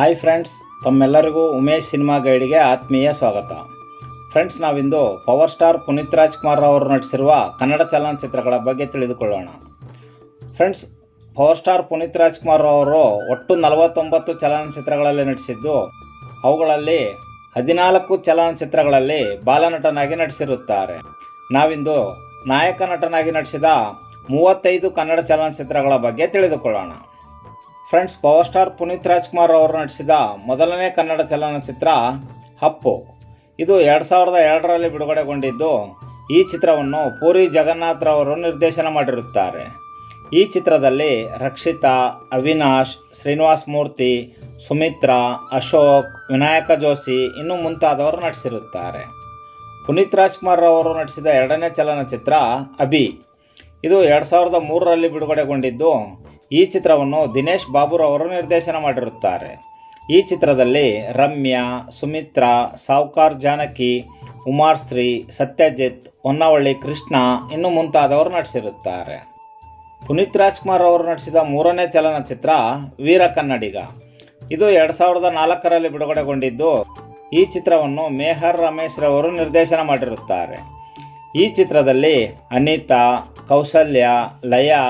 Hi friends ತಮ್ಮೆಲ್ಲರಿಗೂ Umesh cinema ಗೈಡ್ಗೆ ಆತ್ಮೀಯ ಸ್ವಾಗತ. ಫ್ರೆಂಡ್ಸ್ ನಾವಿಂದು ಪವರ್ ಸ್ಟಾರ್ ಪುನೀತ್ ರಾಜ್ಕುಮಾರ್ ಅವರು ನಟಿಸಿರುವ ಕನ್ನಡ ಚಲನಚಿತ್ರಗಳ ಬಗ್ಗೆ ತಿಳಿದುಕೊಳ್ಳೋಣ. Friends power star Puneeth Rajkumar ಅವರು ಒಟ್ಟು ನಲವತ್ತೊಂಬತ್ತು ಚಲನಚಿತ್ರಗಳಲ್ಲಿ ನಟಿಸಿದ್ದು, ಅವುಗಳಲ್ಲಿ ಹದಿನಾಲ್ಕು ಚಲನಚಿತ್ರಗಳಲ್ಲಿ ಬಾಲನಟನಾಗಿ ನಟಿಸಿರುತ್ತಾರೆ. ನಾವಿಂದು ನಾಯಕ ನಟನಾಗಿ ನಟಿಸಿದ ಮೂವತ್ತೈದು ಕನ್ನಡ ಚಲನಚಿತ್ರಗಳ ಬಗ್ಗೆ ತಿಳಿದುಕೊಳ್ಳೋಣ. Friends power star Puneeth Rajkumar ಅವರು ನಟಿಸಿದ ಮೊದಲನೇ ಕನ್ನಡ ಚಲನಚಿತ್ರ ಹಪ್ಪು. ಇದು ಎರಡು ಸಾವಿರದ ಎರಡರಲ್ಲಿ ಬಿಡುಗಡೆಗೊಂಡಿದ್ದು, ಈ ಚಿತ್ರವನ್ನು ಪೂರಿ ಜಗನ್ನಾಥ್ರವರು ನಿರ್ದೇಶನ ಮಾಡಿರುತ್ತಾರೆ. ಈ ಚಿತ್ರದಲ್ಲಿ ರಕ್ಷಿತಾ, ಅವಿನಾಶ್, ಶ್ರೀನಿವಾಸ್ ಮೂರ್ತಿ, ಸುಮಿತ್ರಾ, ಅಶೋಕ್, ವಿನಾಯಕ ಜೋಶಿ ಇನ್ನು ಮುಂತಾದವರು ನಟಿಸಿರುತ್ತಾರೆ. ಪುನೀತ್ ರಾಜ್ಕುಮಾರ್ ಅವರು ನಟಿಸಿದ ಎರಡನೇ ಚಲನಚಿತ್ರ ಅಭಿ. ಇದು ಎರಡು ಸಾವಿರದ ಮೂರರಲ್ಲಿ ಬಿಡುಗಡೆಗೊಂಡಿದ್ದು ಈ ಚಿತ್ರವನ್ನು ದಿನೇಶ್ ಬಾಬುರವರು ನಿರ್ದೇಶನ ಮಾಡಿರುತ್ತಾರೆ. ಈ ಚಿತ್ರದಲ್ಲಿ ರಮ್ಯಾ, ಸುಮಿತ್ರಾ, ಸಾವ್ಕಾರ್ ಜಾನಕಿ ಉಮಾರ್ಶ್ರೀ ಸತ್ಯಜಿತ್, ಹೊನ್ನವಳ್ಳಿ ಕೃಷ್ಣ ಇನ್ನು ಮುಂತಾದವರು ನಟಿಸಿರುತ್ತಾರೆ. ಪುನೀತ್ ರಾಜ್ಕುಮಾರ್ ಅವರು ನಟಿಸಿದ ಮೂರನೇ ಚಲನಚಿತ್ರ ವೀರ ಕನ್ನಡಿಗ. ಇದು ಎರಡು ಸಾವಿರದ ನಾಲ್ಕರಲ್ಲಿ ಬಿಡುಗಡೆಗೊಂಡಿದ್ದು ಈ ಚಿತ್ರವನ್ನು ಮೇಹರ್ ರಮೇಶ್ ರವರು ನಿರ್ದೇಶನ ಮಾಡಿರುತ್ತಾರೆ. ಈ ಚಿತ್ರದಲ್ಲಿ ಅನಿತಾ ಕೌಸಲ್ಯ ಲಯಾ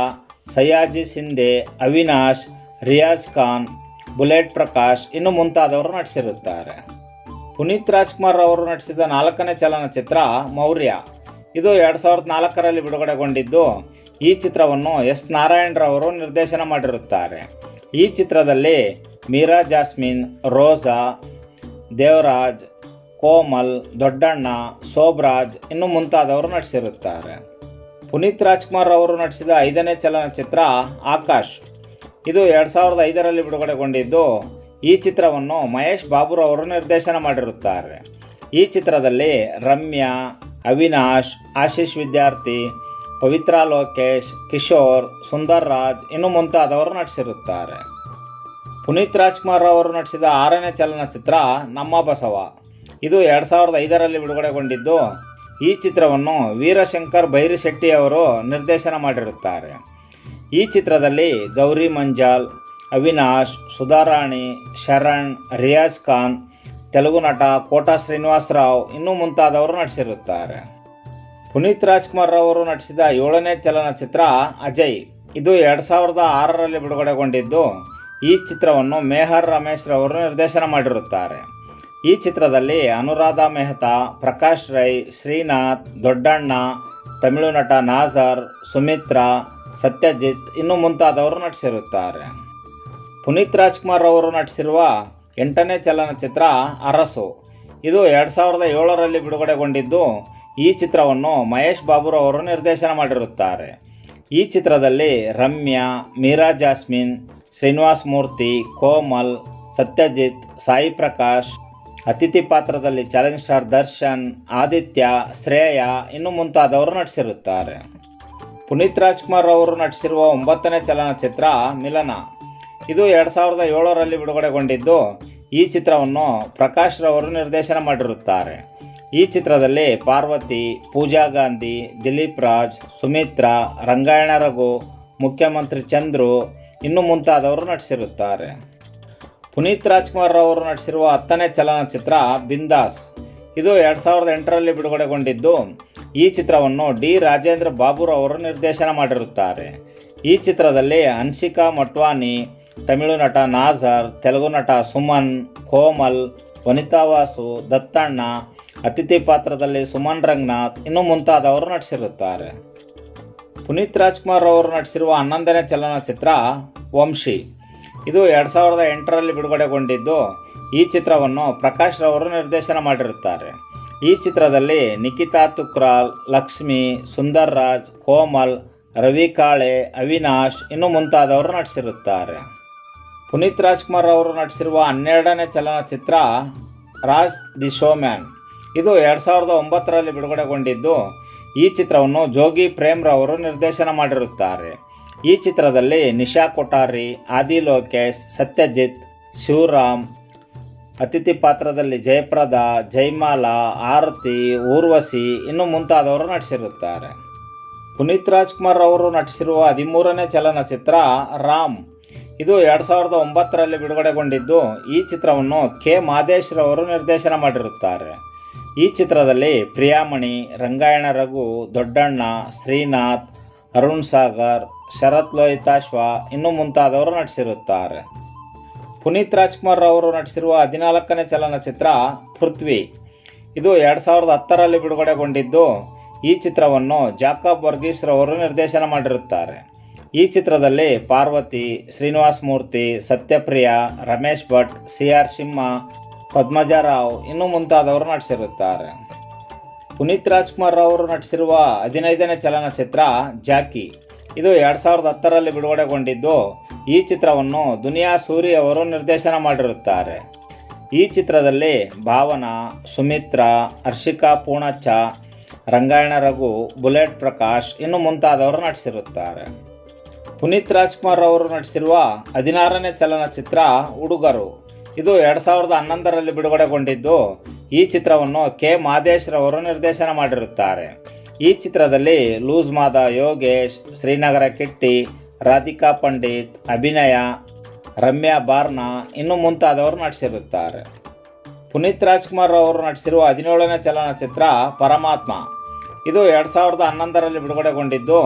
ಸಯಾಜಿ ಸಿಂಧೆ, ಅವಿನಾಶ್, ರಿಯಾಜ್ ಖಾನ್, ಬುಲೆಟ್ ಪ್ರಕಾಶ್ ಇನ್ನು ಮುಂತಾದವರು ನಟಿಸಿರುತ್ತಾರೆ. ಪುನೀತ್ ರಾಜ್ಕುಮಾರ್ ಅವರು ನಟಿಸಿದ ನಾಲ್ಕನೇ ಚಲನಚಿತ್ರ ಮೌರ್ಯ. ಇದು ಎರಡು ಸಾವಿರದ ನಾಲ್ಕರಲ್ಲಿ ಬಿಡುಗಡೆಗೊಂಡಿದ್ದು ಈ ಚಿತ್ರವನ್ನು ಎಸ್ ನಾರಾಯಣರವರು ನಿರ್ದೇಶನ ಮಾಡಿರುತ್ತಾರೆ. ಈ ಚಿತ್ರದಲ್ಲಿ ಮೀರಾ ಜಾಸ್ಮಿನ್, ರೋಜಾ, ದೇವರಾಜ್, ಕೋಮಲ್, ದೊಡ್ಡಣ್ಣ, ಸೋಬ್ರಾಜ್ ಇನ್ನು ಮುಂತಾದವರು ನಟಿಸಿರುತ್ತಾರೆ. ಪುನೀತ್ ರಾಜ್ಕುಮಾರ್ ಅವರು ನಟಿಸಿದ ಐದನೇ ಚಲನಚಿತ್ರ ಆಕಾಶ್. ಇದು ಎರಡು ಸಾವಿರದ ಐದರಲ್ಲಿ ಬಿಡುಗಡೆಗೊಂಡಿದ್ದು, ಈ ಚಿತ್ರವನ್ನು ಮಹೇಶ್ ಬಾಬುರವರು ನಿರ್ದೇಶನ ಮಾಡಿರುತ್ತಾರೆ. ಈ ಚಿತ್ರದಲ್ಲಿ ರಮ್ಯಾ, ಅವಿನಾಶ್, ಆಶೀಶ್ ವಿದ್ಯಾರ್ಥಿ, ಪವಿತ್ರ ಲೋಕೇಶ್, ಕಿಶೋರ್, ಸುಂದರ್ ರಾಜ್ ಇನ್ನು ಮುಂತಾದವರು ನಟಿಸಿರುತ್ತಾರೆ. ಪುನೀತ್ ರಾಜ್ಕುಮಾರ್ ಅವರು ನಟಿಸಿದ ಆರನೇ ಚಲನಚಿತ್ರ ನಮ್ಮ ಬಸವ. ಇದು ಎರಡು ಸಾವಿರದ ಐದರಲ್ಲಿ ಬಿಡುಗಡೆಗೊಂಡಿದ್ದು ಈ ಚಿತ್ರವನ್ನು ವೀರಶಂಕರ್ ಬೈರಿಶೆಟ್ಟಿ ಅವರು ನಿರ್ದೇಶನ ಮಾಡಿರುತ್ತಾರೆ. ಈ ಚಿತ್ರದಲ್ಲಿ ಗೌರಿ ಮಂಜಾಲ್, ಅವಿನಾಶ್, ಸುಧಾರಾಣಿ, ಶರಣ್, ರಿಯಾಜ್ ಖಾನ್, ತೆಲುಗು ನಟ ಕೋಟಾ ಶ್ರೀನಿವಾಸರಾವ್ ಇನ್ನೂ ಮುಂತಾದವರು ನಟಿಸಿರುತ್ತಾರೆ. ಪುನೀತ್ ರಾಜ್ಕುಮಾರ್ ಅವರು ನಟಿಸಿದ ಏಳನೇ ಚಲನಚಿತ್ರ ಅಜಯ್. ಇದು ಎರಡು ಸಾವಿರದ ಆರರಲ್ಲಿ ಬಿಡುಗಡೆಗೊಂಡಿದ್ದು ಈ ಚಿತ್ರವನ್ನು ಮೇಹರ್ ರಮೇಶ್ ರವರು ನಿರ್ದೇಶನ ಮಾಡಿರುತ್ತಾರೆ. ಈ ಚಿತ್ರದಲ್ಲಿ ಅನುರಾಧ ಮೆಹ್ತಾ, ಪ್ರಕಾಶ್ ರೈ, ಶ್ರೀನಾಥ್, ದೊಡ್ಡಣ್ಣ, ತಮಿಳು ನಟ ನಾಜರ್ ಸುಮಿತ್ರಾ, ಸತ್ಯಜಿತ್ ಇನ್ನು ಮುಂತಾದವರು ನಟಿಸಿರುತ್ತಾರೆ. ಪುನೀತ್ ರಾಜ್ಕುಮಾರ್ ಅವರು ನಟಿಸಿರುವ ಎಂಟನೇ ಚಲನಚಿತ್ರ ಅರಸು. ಇದು ಎರಡು ಸಾವಿರದ ಏಳರಲ್ಲಿ ಬಿಡುಗಡೆಗೊಂಡಿದ್ದು ಈ ಚಿತ್ರವನ್ನು ಮಹೇಶ್ ಬಾಬುರವರು ನಿರ್ದೇಶನ ಮಾಡಿರುತ್ತಾರೆ. ಈ ಚಿತ್ರದಲ್ಲಿ ರಮ್ಯಾ, ಮೀರಾ ಜಾಸ್ಮಿನ್, ಶ್ರೀನಿವಾಸ್ ಮೂರ್ತಿ, ಕೋಮಲ್, ಸತ್ಯಜಿತ್, ಸಾಯಿ ಪ್ರಕಾಶ್ ಅತಿಥಿ ಪಾತ್ರದಲ್ಲಿ ಚಾಲೆಂಜ್ ಸ್ಟಾರ್ ದರ್ಶನ್, ಆದಿತ್ಯ, ಶ್ರೇಯ ಇನ್ನು ಮುಂತಾದವರು ನಟಿಸಿರುತ್ತಾರೆ. ಪುನೀತ್ ರಾಜ್ಕುಮಾರ್ ಅವರು ನಟಿಸಿರುವ ಒಂಬತ್ತನೇ ಚಲನಚಿತ್ರ ಮಿಲನ. ಇದು ಎರಡು ಸಾವಿರದ ಏಳರಲ್ಲಿ ಬಿಡುಗಡೆಗೊಂಡಿದ್ದು, ಈ ಚಿತ್ರವನ್ನು ಪ್ರಕಾಶ್ ರವರು ನಿರ್ದೇಶನ ಮಾಡಿರುತ್ತಾರೆ. ಈ ಚಿತ್ರದಲ್ಲಿ ಪಾರ್ವತಿ, ಪೂಜಾ ಗಾಂಧಿ, ದಿಲೀಪ್ ರಾಜ್, ಸುಮಿತ್ರಾ, ರಂಗಾಯಣ ರಘು, ಮುಖ್ಯಮಂತ್ರಿ ಚಂದ್ರು ಇನ್ನು ಮುಂತಾದವರು ನಟಿಸಿರುತ್ತಾರೆ. ಪುನೀತ್ ರಾಜ್ಕುಮಾರ್ ಅವರು ನಟಿಸಿರುವ ಹತ್ತನೇ ಚಲನಚಿತ್ರ ಬಿಂದಾಸ್. ಇದು ಎರಡು ಸಾವಿರದ ಎಂಟರಲ್ಲಿ ಬಿಡುಗಡೆಗೊಂಡಿದ್ದು, ಈ ಚಿತ್ರವನ್ನು ಡಿ ರಾಜೇಂದ್ರ ಬಾಬುರವರು ನಿರ್ದೇಶನ ಮಾಡಿರುತ್ತಾರೆ. ಈ ಚಿತ್ರದಲ್ಲಿ ಅನ್ಶಿಕಾ ಮಟ್ವಾನಿ, ತಮಿಳು ನಟ ನಾಜರ್ ತೆಲುಗು ನಟ ಸುಮನ್, ಕೋಮಲ್, ವನಿತಾ ವಾಸು, ದತ್ತಣ್ಣ, ಅತಿಥಿ ಪಾತ್ರದಲ್ಲಿ ಸುಮನ್ ರಂಗನಾಥ್ ಇನ್ನು ಮುಂತಾದವರು ನಟಿಸಿರುತ್ತಾರೆ. ಪುನೀತ್ ರಾಜ್ಕುಮಾರ್ ಅವರು ನಟಿಸಿರುವ ಹನ್ನೊಂದನೇ ಚಲನಚಿತ್ರ ವಂಶಿ. ಇದು ಎರಡು ಸಾವಿರದ ಎಂಟರಲ್ಲಿ ಬಿಡುಗಡೆಗೊಂಡಿದ್ದು ಈ ಚಿತ್ರವನ್ನು ಪ್ರಕಾಶ್ ರವರು ನಿರ್ದೇಶನ ಮಾಡಿರುತ್ತಾರೆ. ಈ ಚಿತ್ರದಲ್ಲಿ ನಿಖಿತಾ ತುಕ್ರಾಲ್ ಲಕ್ಷ್ಮಿ, ಸುಂದರ್ ರಾಜ್, ಕೋಮಲ್, ರವಿ ಕಾಳೆ, ಅವಿನಾಶ್ ಇನ್ನು ಮುಂತಾದವರು ನಟಿಸಿರುತ್ತಾರೆ. ಪುನೀತ್ ರಾಜ್ಕುಮಾರ್ ಅವರು ನಟಿಸಿರುವ ಹನ್ನೆರಡನೇ ಚಲನಚಿತ್ರ ರಾಜ್ ದಿ ಶೋಮ್ಯಾನ್. ಇದು ಎರಡು ಸಾವಿರದ ಒಂಬತ್ತರಲ್ಲಿ ಬಿಡುಗಡೆಗೊಂಡಿದ್ದು ಈ ಚಿತ್ರವನ್ನು ಜೋಗಿ ಪ್ರೇಮ್ರವರು ನಿರ್ದೇಶನ ಮಾಡಿರುತ್ತಾರೆ. ಈ ಚಿತ್ರದಲ್ಲಿ ನಿಶಾ ಕೊಠಾರಿ, ಆದಿ ಲೋಕೇಶ್, ಸತ್ಯಜಿತ್, ಶಿವರಾಮ್, ಅತಿಥಿ ಪಾತ್ರದಲ್ಲಿ ಜಯಪ್ರದಾ ಜೈಮಾಲಾ ಆರತಿ, ಊರ್ವಶಿ ಇನ್ನು ಮುಂತಾದವರು ನಟಿಸಿರುತ್ತಾರೆ. ಪುನೀತ್ ರಾಜ್ಕುಮಾರ್ ಅವರು ನಟಿಸಿರುವ ಹದಿಮೂರನೇ ಚಲನಚಿತ್ರ ರಾಮ್. ಇದು ಎರಡು ಸಾವಿರದ ಒಂಬತ್ತರಲ್ಲಿ ಬಿಡುಗಡೆಗೊಂಡಿದ್ದು, ಈ ಚಿತ್ರವನ್ನು ಕೆ. ಮಾದೇಶ್ರವರು ನಿರ್ದೇಶನ ಮಾಡಿರುತ್ತಾರೆ. ಈ ಚಿತ್ರದಲ್ಲಿ ಪ್ರಿಯಾಮಣಿ, ರಂಗಾಯಣ ರಘು, ದೊಡ್ಡಣ್ಣ, ಶ್ರೀನಾಥ್, ಅರುಣ್ ಸಾಗರ್ ಶರತ್ ಲೋಹಿತಾಶ್ವ ಇನ್ನೂ ಮುಂತಾದವರು ನಟಿಸಿರುತ್ತಾರೆ. ಪುನೀತ್ ರಾಜ್ಕುಮಾರ್ ಅವರು ನಟಿಸಿರುವ ಹದಿನಾಲ್ಕನೇ ಚಲನಚಿತ್ರ ಪೃಥ್ವಿ. ಇದು ಎರಡು ಸಾವಿರದ ಹತ್ತರಲ್ಲಿ ಬಿಡುಗಡೆಗೊಂಡಿದ್ದು, ಈ ಚಿತ್ರವನ್ನು ಜಾಕಬ್ ವರ್ಗೀಸ್ ರವರು ನಿರ್ದೇಶನ ಮಾಡಿರುತ್ತಾರೆ. ಈ ಚಿತ್ರದಲ್ಲಿ ಪಾರ್ವತಿ, ಶ್ರೀನಿವಾಸ್ ಮೂರ್ತಿ, ಸತ್ಯಪ್ರಿಯ, ರಮೇಶ್ ಭಟ್ ಸಿ ಆರ್ ಸಿಂಹ ಪದ್ಮಜಾರಾವ್ ಇನ್ನೂ ಮುಂತಾದವರು ನಟಿಸಿರುತ್ತಾರೆ. ಪುನೀತ್ ರಾಜ್ಕುಮಾರ್ ಅವರು ನಟಿಸಿರುವ ಹದಿನೈದನೇ ಚಲನಚಿತ್ರ ಜಾಕಿ. ಇದು ಎರಡು ಸಾವಿರದ ಹತ್ತರಲ್ಲಿ ಬಿಡುಗಡೆಗೊಂಡಿದ್ದು ಈ ಚಿತ್ರವನ್ನು ದುನಿಯಾ ಸೂರಿ ಅವರು ನಿರ್ದೇಶನ ಮಾಡಿರುತ್ತಾರೆ. ಈ ಚಿತ್ರದಲ್ಲಿ ಭಾವನಾ, ಸುಮಿತ್ರಾ, ಹರ್ಷಿಕಾ ಪೂಣಚ್ಚ, ರಂಗಾಯಣ ರಘು, ಬುಲೆಟ್ ಪ್ರಕಾಶ್ ಇನ್ನು ಮುಂತಾದವರು ನಟಿಸಿರುತ್ತಾರೆ. ಪುನೀತ್ ರಾಜ್ಕುಮಾರ್ ಅವರು ನಟಿಸಿರುವ ಹದಿನಾರನೇ ಚಲನಚಿತ್ರ ಹುಡುಗರು ಇದು ಎರಡು ಸಾವಿರದ ಹನ್ನೊಂದರಲ್ಲಿ ಬಿಡುಗಡೆಗೊಂಡಿದ್ದು ಈ ಚಿತ್ರವನ್ನು ಕೆ ಮಾದೇಶ್ರವರು ನಿರ್ದೇಶನ ಮಾಡಿರುತ್ತಾರೆ. ಈ ಚಿತ್ರದಲ್ಲಿ ಲೂಸ್ ಮಾದ ಯೋಗೇಶ್, ಶ್ರೀನಗರ ಕಿಟ್ಟಿ, ರಾಧಿಕಾ ಪಂಡಿತ್, ಅಭಿನಯ, ರಮ್ಯಾ ಬಾರ್ನಾ ಇನ್ನು ಮುಂತಾದವರು ನಟಿಸಿರುತ್ತಾರೆ. ಪುನೀತ್ ರಾಜ್ಕುಮಾರ್ ಅವರು ನಟಿಸಿರುವ ಹದಿನೇಳನೇ ಚಲನಚಿತ್ರ ಪರಮಾತ್ಮ. ಇದು ಎರಡು ಸಾವಿರದ ಹನ್ನೊಂದರಲ್ಲಿ ಬಿಡುಗಡೆಗೊಂಡಿದ್ದು,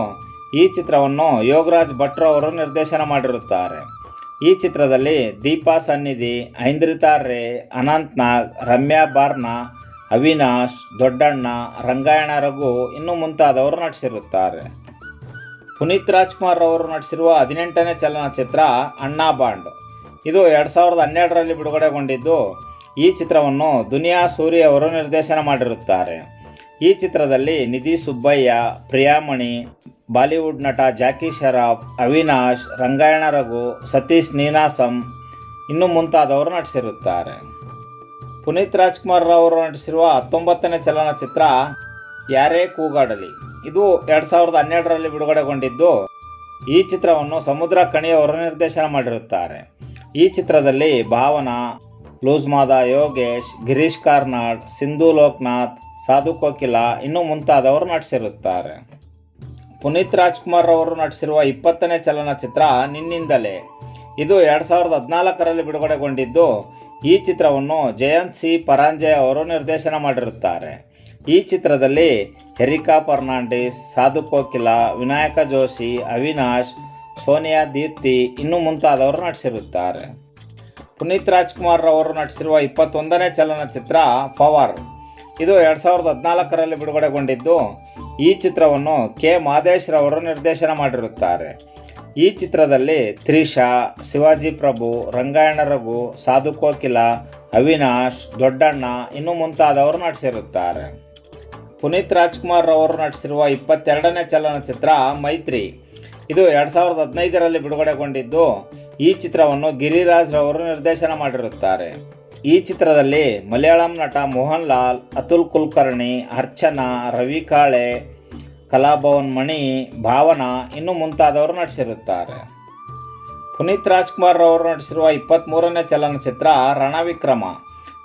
ಈ ಚಿತ್ರವನ್ನು ಯೋಗರಾಜ್ ಭಟ್ರು ಅವರು ನಿರ್ದೇಶನ ಮಾಡಿರುತ್ತಾರೆ. ಈ ಚಿತ್ರದಲ್ಲಿ ದೀಪಾ ಸನ್ನಿಧಿ, ಐಂದ್ರಿತಾ ರೇ ಅನಂತ್ ನಾಗ್ ರಮ್ಯಾ ಬಾರ್ನಾ ಅವಿನಾಶ್, ದೊಡ್ಡಣ್ಣ, ರಂಗಾಯಣ ರಘು ಇನ್ನೂ ಮುಂತಾದವರು ನಟಿಸಿರುತ್ತಾರೆ. ಪುನೀತ್ ರಾಜ್ಕುಮಾರ್ ಅವರು ನಟಿಸಿರುವ ಹದಿನೆಂಟನೇ ಚಲನಚಿತ್ರ ಅಣ್ಣಾ ಬಾಂಡ್. ಇದು ಎರಡು ಸಾವಿರದ ಹನ್ನೆರಡರಲ್ಲಿ ಬಿಡುಗಡೆಗೊಂಡಿದ್ದು, ಈ ಚಿತ್ರವನ್ನು ದುನಿಯಾ ಸೂರಿ ಅವರು ನಿರ್ದೇಶನ ಮಾಡಿರುತ್ತಾರೆ. ಈ ಚಿತ್ರದಲ್ಲಿ ನಿಧಿ ಸುಬ್ಬಯ್ಯ, ಪ್ರಿಯಾಮಣಿ, ಬಾಲಿವುಡ್ ನಟ ಜಾಕಿ ಶರಾಫ್, ಅವಿನಾಶ್, ರಂಗಾಯಣ ರಘು, ಸತೀಶ್ ನೀನಾಸಂ ಇನ್ನು ಮುಂತಾದವರು ನಟಿಸಿರುತ್ತಾರೆ. ಪುನೀತ್ ರಾಜ್ಕುಮಾರ್ ಅವರು ನಟಿಸಿರುವ ಹತ್ತೊಂಬತ್ತನೇ ಚಲನಚಿತ್ರ ಯಾರೇ ಕೂಗಾಡಲಿ. ಇದು ಎರಡ್ ಸಾವಿರದ ಹನ್ನೆರಡರಲ್ಲಿ ಬಿಡುಗಡೆಗೊಂಡಿದ್ದು ಈ ಚಿತ್ರವನ್ನು ಸಮುದ್ರ ಕಣಿಯವರು ನಿರ್ದೇಶನ ಮಾಡಿರುತ್ತಾರೆ. ಈ ಚಿತ್ರದಲ್ಲಿ ಭಾವನಾ ಲೂಸ್ ಮಾದ ಯೋಗೇಶ್, ಗಿರೀಶ್ ಕಾರ್ನಾಡ್, ಸಿಂಧು ಲೋಕನಾಥ್, ಸಾಧು ಕೋಕಿಲ ಇನ್ನು ಮುಂತಾದವರು ನಟಿಸಿರುತ್ತಾರೆ. ಪುನೀತ್ ರಾಜ್ಕುಮಾರ್ ಅವರು ನಟಿಸಿರುವ ಇಪ್ಪತ್ತನೇ ಚಲನಚಿತ್ರ ನಿನ್ನಿಂದಲೇ. ಇದು ಎರಡು ಸಾವಿರದ ಹದಿನಾಲ್ಕರಲ್ಲಿ ಬಿಡುಗಡೆಗೊಂಡಿದ್ದು ಈ ಚಿತ್ರವನ್ನು ಜಯಂತ್ ಸಿ. ಪರಾಂಜಯ್ ಅವರು ನಿರ್ದೇಶನ ಮಾಡಿರುತ್ತಾರೆ. ಈ ಚಿತ್ರದಲ್ಲಿ ಹೆರಿಕಾ ಫರ್ನಾಂಡಿಸ್, ಸಾಧು ಕೋಕಿಲ, ವಿನಾಯಕ ಜೋಶಿ, ಅವಿನಾಶ್, ಸೋನಿಯಾ ದೀಪ್ತಿ ಇನ್ನು ಮುಂತಾದವರು ನಟಿಸಿರುತ್ತಾರೆ. ಪುನೀತ್ ರಾಜ್ಕುಮಾರ್ ಅವರು ನಟಿಸಿರುವ ಇಪ್ಪತ್ತೊಂದನೇ ಚಲನಚಿತ್ರ ಪವರ್. ಇದು ಎರಡು ಸಾವಿರದ ಹದಿನಾಲ್ಕರಲ್ಲಿ ಬಿಡುಗಡೆಗೊಂಡಿದ್ದು. ಈ ಚಿತ್ರವನ್ನು ಕೆ. ಮಾದೇಶ್ರವರು ನಿರ್ದೇಶನ ಮಾಡಿರುತ್ತಾರೆ. ಈ ಚಿತ್ರದಲ್ಲಿ ತ್ರಿಷಾ, ಶಿವಾಜಿ ಪ್ರಭು, ರಂಗಾಯಣ ರಘು, ಸಾಧು ಕೋಕಿಲ, ಅವಿನಾಶ್, ದೊಡ್ಡಣ್ಣ ಇನ್ನು ಮುಂತಾದವರು ನಟಿಸಿರುತ್ತಾರೆ. ಪುನೀತ್ ರಾಜ್ಕುಮಾರ್ ಅವರು ನಟಿಸಿರುವ ಇಪ್ಪತ್ತೆರಡನೇ ಚಲನಚಿತ್ರ ಮೈತ್ರಿ. ಇದು ಎರಡು ಸಾವಿರದ ಹದಿನೈದರಲ್ಲಿ ಬಿಡುಗಡೆಗೊಂಡಿದ್ದು, ಈ ಚಿತ್ರವನ್ನು ಗಿರಿರಾಜ್ ರವರು ನಿರ್ದೇಶನ ಮಾಡಿರುತ್ತಾರೆ. ಈ ಚಿತ್ರದಲ್ಲಿ ಮಲಯಾಳಂ ನಟ ಮೋಹನ್ ಲಾಲ್, ಅತುಲ್ ಕುಲಕರ್ಣಿ, ಅರ್ಚನಾ, ರವಿ ಕಾಳೆ ಕಲಾಭವನ್ ಮಣಿ ಭಾವನಾ ಇನ್ನು ಮುಂತಾದವರು ನಟಿಸಿರುತ್ತಾರೆ. ಪುನೀತ್ ರಾಜ್ಕುಮಾರ್ ಅವರು ನಟಿಸಿರುವ ಇಪ್ಪತ್ತ್ಮೂರನೇ ಚಲನಚಿತ್ರ ರಣವಿಕ್ರಮ.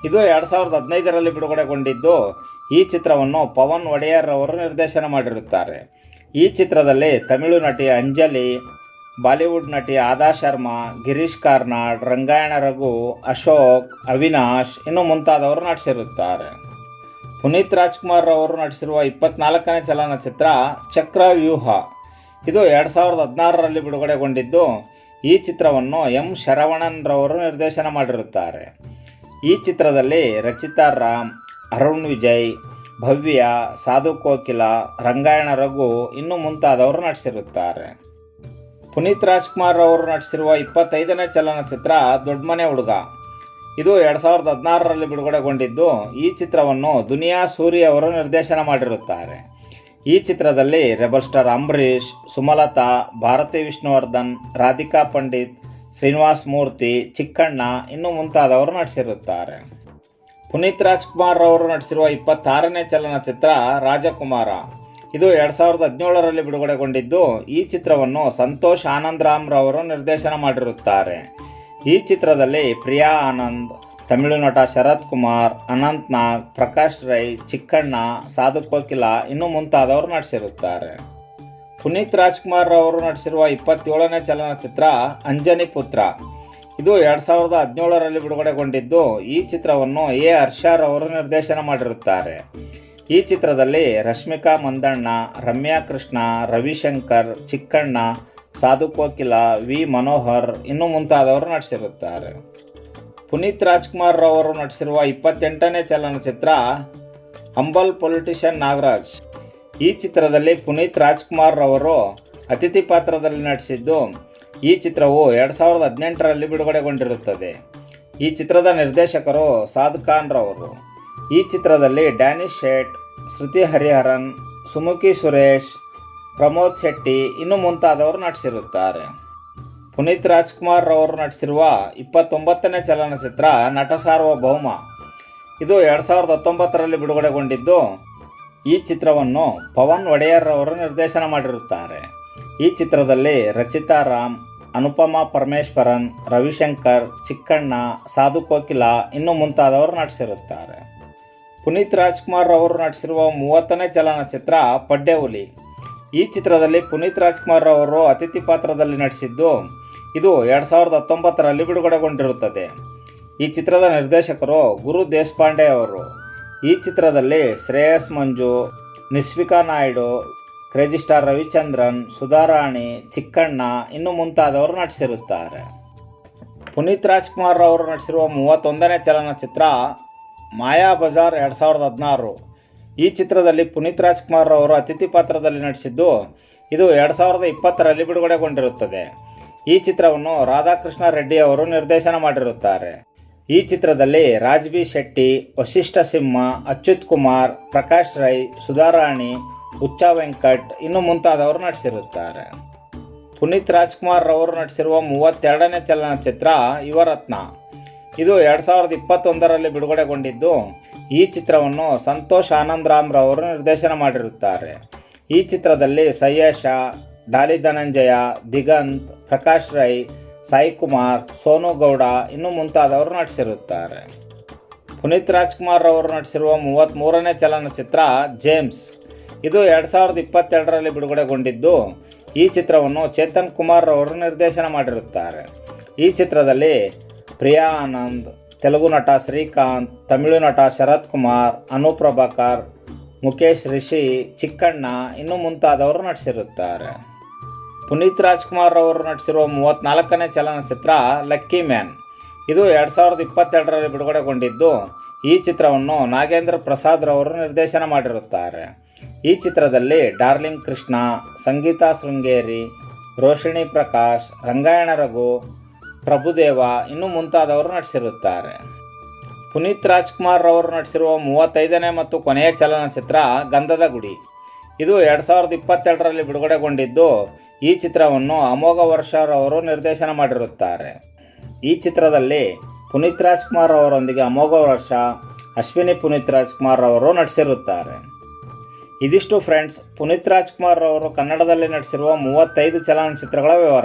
ಇದು ಎರಡು ಸಾವಿರದ ಹದಿನೈದರಲ್ಲಿ ಬಿಡುಗಡೆಗೊಂಡಿದ್ದು, ಈ ಚಿತ್ರವನ್ನು ಪವನ್ ಒಡೆಯರ್ ಅವರು ನಿರ್ದೇಶನ ಮಾಡಿರುತ್ತಾರೆ. ಈ ಚಿತ್ರದಲ್ಲಿ ತಮಿಳು ನಟಿ ಅಂಜಲಿ, ಬಾಲಿವುಡ್ ನಟಿ ಆದಾ ಶರ್ಮಾ, ಗಿರೀಶ್ ಕಾರ್ನಾಡ್, ರಂಗಾಯಣ ರಘು, ಅಶೋಕ್, ಅವಿನಾಶ್ ಇನ್ನು ಮುಂತಾದವರು ನಟಿಸಿರುತ್ತಾರೆ. ಪುನೀತ್ ರಾಜ್ಕುಮಾರ್ ಅವರು ನಟಿಸಿರುವ ಇಪ್ಪತ್ನಾಲ್ಕನೇ ಚಲನಚಿತ್ರ ಚಕ್ರವ್ಯೂಹ. ಇದು ಎರಡು ಸಾವಿರದ ಹದಿನಾರರಲ್ಲಿ ಬಿಡುಗಡೆಗೊಂಡಿದ್ದು, ಈ ಚಿತ್ರವನ್ನು ಎಂ ಶರವಣನ್ರವರು ನಿರ್ದೇಶನ ಮಾಡಿರುತ್ತಾರೆ. ಈ ಚಿತ್ರದಲ್ಲಿ ರಚಿತಾ ರಾಮ್, ಅರುಣ್ ವಿಜಯ್, ಭವ್ಯ, ಸಾಧು ಕೋಕಿಲ, ರಂಗಾಯಣ ರಘು ಇನ್ನು ಮುಂತಾದವರು ನಟಿಸಿರುತ್ತಾರೆ. ಪುನೀತ್ ರಾಜ್ಕುಮಾರ್ ಅವರು ನಟಿಸಿರುವ ಇಪ್ಪತ್ತೈದನೇ ಚಲನಚಿತ್ರ ದೊಡ್ಡಮನೆ ಹುಡುಗ. ಇದು ಎರಡು ಸಾವಿರದ ಹದಿನಾರರಲ್ಲಿ ಬಿಡುಗಡೆಗೊಂಡಿದ್ದು ಈ ಚಿತ್ರವನ್ನು ದುನಿಯಾ ಸೂರಿ ಅವರು ನಿರ್ದೇಶನ ಮಾಡಿರುತ್ತಾರೆ. ಈ ಚಿತ್ರದಲ್ಲಿ ರೆಬಲ್ ಸ್ಟಾರ್ ಅಂಬರೀಷ್, ಸುಮಲತಾ, ಭಾರತಿ ವಿಷ್ಣುವರ್ಧನ್, ರಾಧಿಕಾ ಪಂಡಿತ್, ಶ್ರೀನಿವಾಸ್ ಮೂರ್ತಿ, ಚಿಕ್ಕಣ್ಣ ಇನ್ನು ಮುಂತಾದವರು ನಟಿಸಿರುತ್ತಾರೆ. ಪುನೀತ್ ರಾಜ್ಕುಮಾರ್ ಅವರು ನಟಿಸಿರುವ ಇಪ್ಪತ್ತಾರನೇ ಚಲನಚಿತ್ರ ರಾಜಕುಮಾರ. ಇದು ಎರಡು ಸಾವಿರದ ಹದಿನೇಳರಲ್ಲಿ ಬಿಡುಗಡೆಗೊಂಡಿದ್ದು ಈ ಚಿತ್ರವನ್ನು ಸಂತೋಷ್ ಆನಂದ್ ರಾಮ್ರವರು ನಿರ್ದೇಶನ ಮಾಡಿರುತ್ತಾರೆ. ಈ ಚಿತ್ರದಲ್ಲಿ ಪ್ರಿಯಾ ಆನಂದ್, ತಮಿಳು ನಟ ಶರತ್ ಕುಮಾರ್ ಅನಂತ್ ನಾಗ್ ಪ್ರಕಾಶ್ ರೈ, ಚಿಕ್ಕಣ್ಣ, ಸಾಧು ಕೋಕಿಲ ಇನ್ನು ಮುಂತಾದವರು ನಟಿಸಿರುತ್ತಾರೆ. ಪುನೀತ್ ರಾಜ್ಕುಮಾರ್ ಅವರು ನಟಿಸಿರುವ ಇಪ್ಪತ್ತೇಳನೇ ಚಲನಚಿತ್ರ ಅಂಜನಿ ಪುತ್ರ. ಇದು ಎರಡು ಸಾವಿರದ ಹದಿನೇಳರಲ್ಲಿ ಬಿಡುಗಡೆಗೊಂಡಿದ್ದು ಈ ಚಿತ್ರವನ್ನು ಎ ಹರ್ಷಾರ್ ಅವರು ನಿರ್ದೇಶನ ಮಾಡಿರುತ್ತಾರೆ. ಈ ಚಿತ್ರದಲ್ಲಿ ರಶ್ಮಿಕಾ ಮಂದಣ್ಣ, ರಮ್ಯಾ ಕೃಷ್ಣ, ರವಿಶಂಕರ್, ಚಿಕ್ಕಣ್ಣ ಸಾಧು ಕೋಕಿಲ ವಿ ಮನೋಹರ್ ಇನ್ನು ಮುಂತಾದವರು ನಟಿಸಿರುತ್ತಾರೆ. ಪುನೀತ್ ರಾಜ್ಕುಮಾರ್ ಅವರು ನಟಿಸಿರುವ ಇಪ್ಪತ್ತೆಂಟನೇ ಚಲನಚಿತ್ರ ಹಂಬಲ್ ಪೊಲಿಟಿಷಿಯನ್ ನಾಗರಾಜ್. ಈ ಚಿತ್ರದಲ್ಲಿ ಪುನೀತ್ ರಾಜ್ಕುಮಾರ್ ಅವರು ಅತಿಥಿ ಪಾತ್ರದಲ್ಲಿ ನಟಿಸಿದ್ದು ಈ ಚಿತ್ರವು ಎರಡು ಸಾವಿರದ ಹದಿನೆಂಟರಲ್ಲಿ ಬಿಡುಗಡೆಗೊಂಡಿರುತ್ತದೆ. ಈ ಚಿತ್ರದ ನಿರ್ದೇಶಕರು ಸಾದ್ ಖಾನ್ ರವರು. ಈ ಚಿತ್ರದಲ್ಲಿ ಡ್ಯಾನಿಶ್ ಶೇಟ್, ಶ್ರುತಿ ಹರಿಹರನ್, ಸುಮುಖಿ ಸುರೇಶ್ ಪ್ರಮೋದ್ ಶೆಟ್ಟಿ ಇನ್ನು ಮುಂತಾದವರು ನಟಿಸಿರುತ್ತಾರೆ. ಪುನೀತ್ ರಾಜ್ಕುಮಾರ್ ಅವರು ನಟಿಸಿರುವ ಇಪ್ಪತ್ತೊಂಬತ್ತನೇ ಚಲನಚಿತ್ರ ನಟ ಸಾರ್ವಭೌಮ. ಇದು ಎರಡು ಸಾವಿರದ ಹತ್ತೊಂಬತ್ತರಲ್ಲಿ ಬಿಡುಗಡೆಗೊಂಡಿದ್ದು ಈ ಚಿತ್ರವನ್ನು ಪವನ್ ಒಡೆಯರ್ ಅವರು ನಿರ್ದೇಶನ ಮಾಡಿರುತ್ತಾರೆ. ಈ ಚಿತ್ರದಲ್ಲಿ ರಚಿತಾ ರಾಮ್, ಅನುಪಮಾ ಪರಮೇಶ್ವರನ್, ರವಿಶಂಕರ್, ಚಿಕ್ಕಣ್ಣ, ಸಾಧು ಕೋಕಿಲ ಇನ್ನು ಮುಂತಾದವರು ನಟಿಸಿರುತ್ತಾರೆ. ಪುನೀತ್ ರಾಜ್ಕುಮಾರ್ ಅವರು ನಟಿಸಿರುವ ಮೂವತ್ತನೇ ಚಲನಚಿತ್ರ ಪಡ್ಡೆ ಹುಲಿ ಈ ಚಿತ್ರದಲ್ಲಿ ಪುನೀತ್ ರಾಜ್ಕುಮಾರ್ ಅವರು ಅತಿಥಿ ಪಾತ್ರದಲ್ಲಿ ನಟಿಸಿದ್ದು ಇದು ಎರಡು ಸಾವಿರದ ಹತ್ತೊಂಬತ್ತರಲ್ಲಿ ಬಿಡುಗಡೆಗೊಂಡಿರುತ್ತದೆ. ಈ ಚಿತ್ರದ ನಿರ್ದೇಶಕರು ಗುರು ದೇಶಪಾಂಡೆ ಅವರು. ಈ ಚಿತ್ರದಲ್ಲಿ ಶ್ರೇಯಸ್ ಮಂಜು, ನಿಸ್ವಿಕಾ ನಾಯ್ಡು, ಕ್ರೇಜಿ ಸ್ಟಾರ್ ರವಿಚಂದ್ರನ್ ಸುಧಾರಾಣಿ ಚಿಕ್ಕಣ್ಣ ಇನ್ನು ಮುಂತಾದವರು ನಟಿಸಿರುತ್ತಾರೆ. ಪುನೀತ್ ರಾಜ್ಕುಮಾರ್ ಅವರು ನಟಿಸಿರುವ ಮೂವತ್ತೊಂದನೇ ಚಲನಚಿತ್ರ ಮಾಯಾ ಬಜಾರ್ ಎರಡು ಸಾವಿರದ ಹದಿನಾರು. ಈ ಚಿತ್ರದಲ್ಲಿ ಪುನೀತ್ ರಾಜ್ಕುಮಾರ್ ಅವರು ಅತಿಥಿ ಪಾತ್ರದಲ್ಲಿ ನಟಿಸಿದ್ದು ಇದು ಎರಡು ಸಾವಿರದ ಇಪ್ಪತ್ತರಲ್ಲಿ ಬಿಡುಗಡೆಗೊಂಡಿರುತ್ತದೆ. ಈ ಚಿತ್ರವನ್ನು ರಾಧಾಕೃಷ್ಣ ರೆಡ್ಡಿ ಅವರು ನಿರ್ದೇಶನ ಮಾಡಿರುತ್ತಾರೆ. ಈ ಚಿತ್ರದಲ್ಲಿ ರಾಜ್ಬಿ ಶೆಟ್ಟಿ ವಶಿಷ್ಠ ಸಿಂಹ, ಅಚ್ಯುತ್ ಕುಮಾರ್, ಪ್ರಕಾಶ್ ರೈ, ಸುಧಾರಾಣಿ, ಉಚ್ಚ ವೆಂಕಟ್ ಇನ್ನು ಮುಂತಾದವರು ನಟಿಸಿರುತ್ತಾರೆ. ಪುನೀತ್ ರಾಜ್ಕುಮಾರ್ ಅವರು ನಟಿಸಿರುವ ಮೂವತ್ತೆರಡನೇ ಚಲನಚಿತ್ರ ಯುವರತ್ನ. ಇದು ಎರಡು ಸಾವಿರದ ಇಪ್ಪತ್ತೊಂದರಲ್ಲಿ ಬಿಡುಗಡೆಗೊಂಡಿದ್ದು ಈ ಚಿತ್ರವನ್ನು ಸಂತೋಷ್ ಆನಂದ್ ರಾಮ್ ರವರು ನಿರ್ದೇಶನ ಮಾಡಿರುತ್ತಾರೆ. ಈ ಚಿತ್ರದಲ್ಲಿ ಸಯ್ಯಶ ಡಾಲಿ ಧನಂಜಯ, ದಿಗಂತ್, ಪ್ರಕಾಶ್ ರೈ, ಸಾಯಿ ಕುಮಾರ್, ಸೋನು ಗೌಡ ಇನ್ನು ಮುಂತಾದವರು ನಟಿಸಿರುತ್ತಾರೆ. ಪುನೀತ್ ರಾಜ್ಕುಮಾರ್ ರವರು ನಟಿಸಿರುವ ಮೂವತ್ತ್ಮೂರನೇ ಚಲನಚಿತ್ರ ಜೇಮ್ಸ್ ಇದು ಎರಡು ಸಾವಿರದ ಇಪ್ಪತ್ತೆರಡರಲ್ಲಿ ಬಿಡುಗಡೆಗೊಂಡಿದ್ದು, ಈ ಚಿತ್ರವನ್ನು ಚೇತನ್ ಕುಮಾರ್ ರವರು ನಿರ್ದೇಶನ ಮಾಡಿರುತ್ತಾರೆ. ಈ ಚಿತ್ರದಲ್ಲಿ ಪ್ರಿಯಾ ಆನಂದ್ ತೆಲುಗು ನಟ ಶ್ರೀಕಾಂತ್, ತಮಿಳು ನಟ ಶರತ್ ಕುಮಾರ್ ಅನು ಪ್ರಭಾಕರ್ ಮುಖೇಶ್ ರಿಷಿ, ಚಿಕ್ಕಣ್ಣ ಇನ್ನು ಮುಂತಾದವರು ನಟಿಸಿರುತ್ತಾರೆ. ಪುನೀತ್ ರಾಜ್ಕುಮಾರ್ ಅವರು ನಟಿಸಿರುವ ಮೂವತ್ತ್ನಾಲ್ಕನೇ ಚಲನಚಿತ್ರ ಲಕ್ಕಿ ಮ್ಯಾನ್. ಇದು ಎರಡು ಸಾವಿರದ ಇಪ್ಪತ್ತೆರಡರಲ್ಲಿ ಬಿಡುಗಡೆಗೊಂಡಿದ್ದು, ಈ ಚಿತ್ರವನ್ನು ನಾಗೇಂದ್ರ ಪ್ರಸಾದ್ ರವರು ನಿರ್ದೇಶನ ಮಾಡಿರುತ್ತಾರೆ. ಈ ಚಿತ್ರದಲ್ಲಿ ಡಾರ್ಲಿಂಗ್ ಕೃಷ್ಣ, ಸಂಗೀತಾ ಶೃಂಗೇರಿ, ರೋಷಿಣಿ ಪ್ರಕಾಶ್, ರಂಗಾಯಣ ರಘು ಪ್ರಭುದೇವ ಇನ್ನೂ ಮುಂತಾದವರು ನಟಿಸಿರುತ್ತಾರೆ. ಪುನೀತ್ ರಾಜ್ಕುಮಾರ್ ಅವರು ನಟಿಸಿರುವ ಮೂವತ್ತೈದನೇ ಮತ್ತು ಕೊನೆಯ ಚಲನಚಿತ್ರ ಗಂಧದ ಗುಡಿ. ಇದು ಎರಡು ಸಾವಿರದ ಇಪ್ಪತ್ತೆರಡರಲ್ಲಿ ಬಿಡುಗಡೆಗೊಂಡಿದ್ದು ಈ ಚಿತ್ರವನ್ನು ಅಮೋಘ ವರ್ಷರವರು ನಿರ್ದೇಶನ ಮಾಡಿರುತ್ತಾರೆ. ಈ ಚಿತ್ರದಲ್ಲಿ ಪುನೀತ್ ರಾಜ್ಕುಮಾರ್ ಅವರೊಂದಿಗೆ ಅಮೋಘ ವರ್ಷ, ಅಶ್ವಿನಿ ಪುನೀತ್ ರಾಜ್ಕುಮಾರ್ ಅವರು ನಟಿಸಿರುತ್ತಾರೆ. ಇದಿಷ್ಟು ಫ್ರೆಂಡ್ಸ್, ಪುನೀತ್ ರಾಜ್ಕುಮಾರ್ ಅವರು ಕನ್ನಡದಲ್ಲಿ ನಟಿಸಿರುವ ಮೂವತ್ತೈದು ಚಲನಚಿತ್ರಗಳ ವಿವರ.